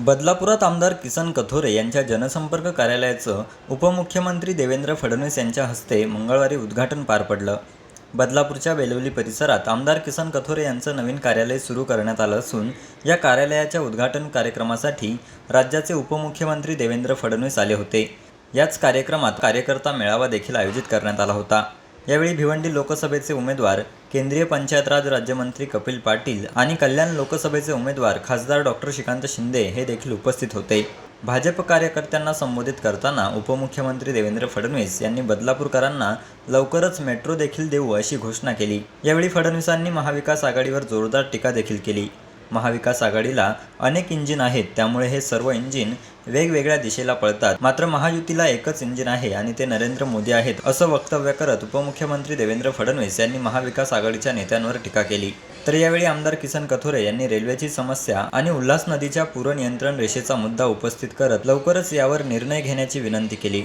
बदलापुरात आमदार किसन कथोरे यांच्या जनसंपर्क कार्यालयाचं उपमुख्यमंत्री देवेंद्र फडणवीस यांच्या हस्ते मंगळवारी उद्घाटन पार पडलं. बदलापूरच्या वेलवली परिसरात आमदार किसन कथोरे यांचं नवीन कार्यालय सुरू करण्यात आलं असून या कार्यालयाच्या उद्घाटन कार्यक्रमासाठी राज्याचे उपमुख्यमंत्री देवेंद्र फडणवीस आले होते. याच कार्यक्रमात कार्यकर्ता मेळावा देखील आयोजित करण्यात आला होता. यावेळी भिवंडी लोकसभेचे उमेदवार केंद्रीय पंचायत राज राज्यमंत्री कपिल पाटील आणि कल्याण लोकसभेचे उमेदवार खासदार डॉक्टर श्रीकांत शिंदे हे देखील उपस्थित होते. भाजप कार्यकर्त्यांना संबोधित करताना उपमुख्यमंत्री देवेंद्र फडणवीस यांनी बदलापूरकरांना लवकरच मेट्रो देखील देऊ अशी घोषणा केली. यावेळी फडणवीसांनी महाविकास आघाडीवर जोरदार टीका देखील केली. महाविकास आघाडीला अनेक इंजिन आहेत त्यामुळे हे सर्व इंजिन वेगवेगळ्या दिशेला पळतात. मात्र महायुतीला एकच इंजिन आहे आणि ते नरेंद्र मोदी आहेत असं वक्तव्य करत उपमुख्यमंत्री देवेंद्र फडणवीस यांनी महाविकास आघाडीच्या नेत्यांवर टीका केली. तर यावेळी आमदार किसन कथोरे यांनी रेल्वेची समस्या आणि उल्हास नदीच्या पूर नियंत्रण रेषेचा मुद्दा उपस्थित करत लवकरच यावर निर्णय घेण्याची विनंती केली.